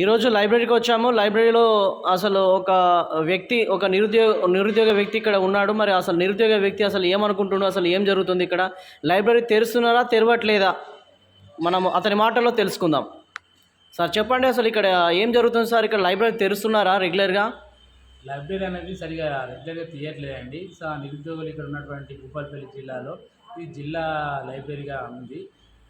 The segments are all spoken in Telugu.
ఈరోజు లైబ్రరీకి వచ్చాము. లైబ్రరీలో అసలు ఒక వ్యక్తి ఒక నిరుద్యోగ నిరుద్యోగ వ్యక్తి ఇక్కడ ఉన్నాడు. మరి అసలు నిరుద్యోగ వ్యక్తి అసలు ఏమనుకుంటున్నాడు అసలు ఏం జరుగుతుంది ఇక్కడ? లైబ్రరీ తెరుస్తున్నారా తెరవట్లేదా? మనం అతని మాటల్లో తెలుసుకుందాం. సార్ చెప్పండి అసలు ఇక్కడ ఏం జరుగుతుంది సార్? ఇక్కడ లైబ్రరీ తెరుస్తున్నారా రెగ్యులర్గా? లైబ్రరీ అనేది సరిగా రెగ్యులర్గా తీయట్లేదండి. సో ఆ నిరుద్యోగులు ఇక్కడ ఉన్నటువంటి భూపాలపల్లి జిల్లాలో ఈ జిల్లా లైబ్రరీగా ఉంది.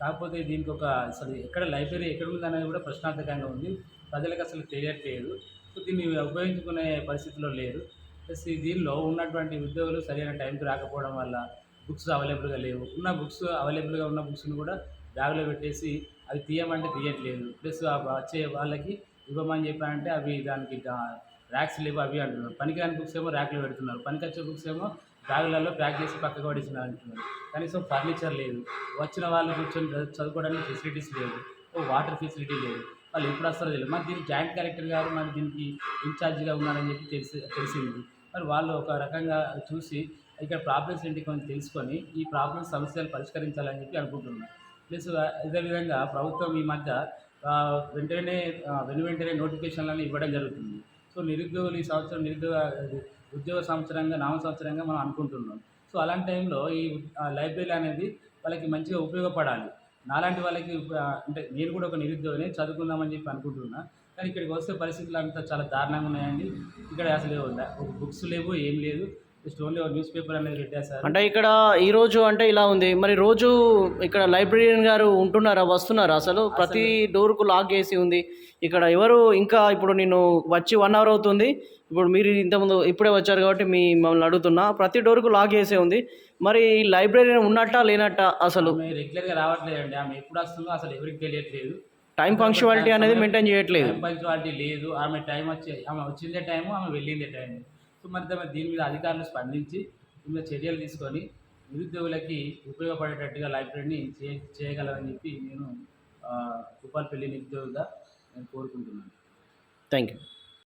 కాకపోతే దీనికి ఒక అసలు ఎక్కడ లైబ్రరీ ఎక్కడ ఉంది అనేది కూడా ప్రశ్నార్థకంగా ఉంది. ప్రజలకు అసలు తెలియట్లేదు సో దీన్ని ఉపయోగించుకునే పరిస్థితిలో లేరు. ప్లస్ ఈ దీనిలో ఉన్నటువంటి ఉద్యోగులు సరైన టైంకి రాకపోవడం వల్ల బుక్స్ అవైలబుల్గా లేవు. ఉన్న బుక్స్ అవైలబుల్గా ఉన్న బుక్స్ని కూడా బ్యాగ్లో పెట్టేసి అవి తీయమంటే తీయట్లేదు. ప్లస్ వచ్చే వాళ్ళకి ఇవ్వమని చెప్పారంటే అవి దానికి ర్యాక్స్ లేవు అవి అంటున్నారు. పనికిరాని బుక్స్ ఏమో ర్యాక్లో పెడుతున్నారు. పనికొచ్చే బుక్స్ ఏమో బ్యాగులలో ప్యాక్ చేసి పక్కకు పడేసినారు అంటున్నారు కనీసం ఫర్నిచర్ లేదు. వచ్చిన వాళ్ళు కూర్చొని చదువుకోవడానికి ఫెసిలిటీస్ లేదు ఓ వాటర్ ఫెసిలిటీ లేదు. వాళ్ళు ఎప్పుడు వస్తారో తెలియదు. మరి దీనికి జాయింట్ కలెక్టర్ గారు మరి దీనికి ఇన్ఛార్జిగా ఉన్నారని చెప్పి తెలిసి తెలిసింది. మరి వాళ్ళు ఒక రకంగా చూసి ఇక్కడ ప్రాబ్లమ్స్ ఏంటి కొంచెం తెలుసుకొని ఈ ప్రాబ్లమ్స్ సమస్యలు పరిష్కరించాలని చెప్పి అనుకుంటున్నాను ప్లస్ ఇదే విధంగా ప్రభుత్వం ఈ మధ్య వెంటనే వెను వెంటనే నోటిఫికేషన్లను ఇవ్వడం జరుగుతుంది. సో నిరుద్యోగులు ఈ సంవత్సరం నిరుద్యోగ ఉద్యోగ సంవత్సరంగా నామ సంవత్సరంగా మనం అనుకుంటున్నాం. సో అలాంటి టైంలో ఈ లైబ్రరీ అనేది వాళ్ళకి మంచిగా ఉపయోగపడాలి. నాలాంటి వాళ్ళకి అంటే నేను కూడా ఒక నిరుద్యోగిని చదువుకుందామని చెప్పి అనుకుంటున్నా. కానీ ఇక్కడికి వస్తే పరిస్థితులు అంతా చాలా దారుణంగా ఉన్నాయండి. ఇక్కడ అసలు ఒక బుక్స్ లేవు ఏం లేదు. జస్ట్ ఓన్లీ ఒక న్యూస్ పేపర్ అనేది పెట్టేశారు అంటే ఇక్కడ ఈ రోజు అంటే ఇలా ఉంది. మరి రోజు ఇక్కడ లైబ్రరీయన్ గారు ఉంటున్నారా వస్తున్నారా అసలు? ప్రతి డోర్కు లాక్ చేసి ఉంది. ఇక్కడ ఎవరు ఇంకా ఇప్పుడు నేను వచ్చి వన్ అవర్ అవుతుంది. ఇప్పుడు మీరు ఇంతకుముందు ఇప్పుడే వచ్చారు కాబట్టి మీ మమ్మల్ని అడుగుతున్నా. ప్రతి డోర్కు లాక్ చేసే ఉంది. మరి లైబ్రరీ ఉన్నట్టా లేనట్టా అసలు? రెగ్యులర్గా రావట్లేదండి. ఆమె ఎప్పుడు వస్తుందో అసలు ఎవరికి తెలియట్లేదు. టైం ఫంక్షువాలిటీ అనేది మెయింటైన్ చేయట్లేదు. టైం పంచువాలిటీ లేదు. ఆమె టైం వచ్చే ఆమె వచ్చిందే టైము ఆమె వెళ్ళిందే టైం సో మరి దీని మీద అధికారులు స్పందించి దీని మీద చర్యలు తీసుకొని నిరుద్యోగులకి ఉపయోగపడేటట్టుగా లైబ్రరీని చే చేయగలరని చెప్పి నేను భూపాలపల్లి నిరుద్యోగిగా నేను కోరుకుంటున్నాను. Thank you